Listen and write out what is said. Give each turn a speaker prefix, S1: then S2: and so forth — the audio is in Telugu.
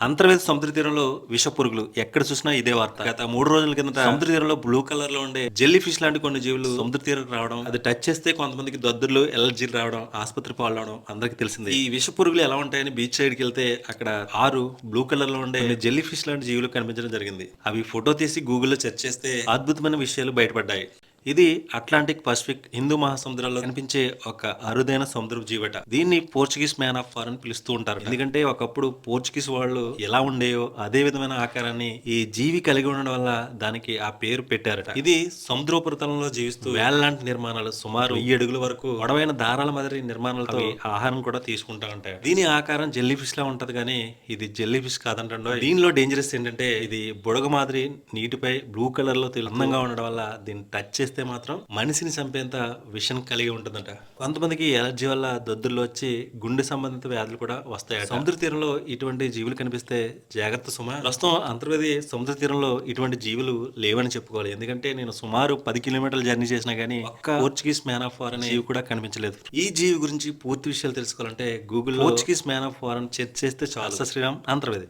S1: అంతర్వేది సముద్ర తీరంలో విష పురుగులు ఎక్కడ చూసినా ఇదే వార్త. గత మూడు రోజుల కిందట సముద్ర తీరంలో బ్లూ కలర్లో ఉండే జెల్లీ ఫిష్ లాంటి కొన్ని జీవులు సముద్ర తీరం రావడం అది టచ్ చేస్తే కొంతమందికి దద్దుర్లు ఎలర్జీలు రావడం ఆసుపత్రి పాలవడం అందరికి తెలిసింది. ఈ విష పురుగులు ఎలా ఉంటాయని బీచ్ సైడ్కి వెళ్తే అక్కడ ఆరు బ్లూ కలర్లో ఉండే జెల్లీ ఫిష్ లాంటి జీవులు కనిపించడం జరిగింది. అవి ఫోటో తీసి గూగుల్లో సెర్చ్ చేస్తే అద్భుతమైన విషయాలు బయటపడ్డాయి. ఇది అట్లాంటిక్ పసిఫిక్ హిందూ మహాసముద్రాల్లో కనిపించే ఒక అరుదైన సముద్రపు జీవట. దీన్ని పోర్చుగీస్ మ్యాన్ ఆఫ్ ఫార్ అని పిలుస్తూ ఉంటారు. ఎందుకంటే ఒకప్పుడు పోర్చుగీస్ వాళ్ళు ఎలా ఉండేయో అదే విధమైన ఆకారాన్ని ఈ జీవి కలిగి ఉండడం వల్ల దానికి ఆ పేరు పెట్టారట. ఇది సముద్రోపరితలంలో జీవిస్తూ వేల లాంటి నిర్మాణాలు సుమారు వెయ్యి అడుగుల వరకు పొడవైన దారాల మాదిరి నిర్మాణాలతో ఆహారం కూడా తీసుకుంటా ఉంటాయి. దీని ఆకారం జెల్లీ ఫిష్ లా ఉంటది కానీ ఇది జెల్లీ ఫిష్ కాదంటండో. దీనిలో డేంజరస్ ఏంటంటే ఇది బుడగ మాదిరి నీటిపై బ్లూ కలర్లో అందంగా ఉండడం వల్ల దీన్ని టచ్ చేస్తే మాత్రం మనిషిని చంపేంత విషం కలిగి ఉంటుందట. కొంతమందికి ఎలర్జీ వల్ల దద్దుల్లో వచ్చి గుండె సంబంధిత వ్యాధులు కూడా వస్తాయి సముద్ర తీరంలో ఇటువంటి జీవులు కనిపిస్తే జాగ్రత్త సుమ. ప్రస్తుతం అంతర్వేది సముద్ర తీరంలో ఇటువంటి జీవులు లేవని చెప్పుకోవాలి. ఎందుకంటే నేను సుమారు పది కిలోమీటర్ల జర్నీ చేసినా గానీ ఒక్క పోర్చుగీస్ మ్యాన్ ఆఫ్ ఫార్ అనే జీవి. కూడా కనిపించలేదు. ఈ జీవి గురించి పూర్తి విషయాలు తెలుసుకోవాలంటే Google Portuguese man of war అని సెర్చ్ చేస్తే చాలు. శ్రీరామ్ అంతర్వేది.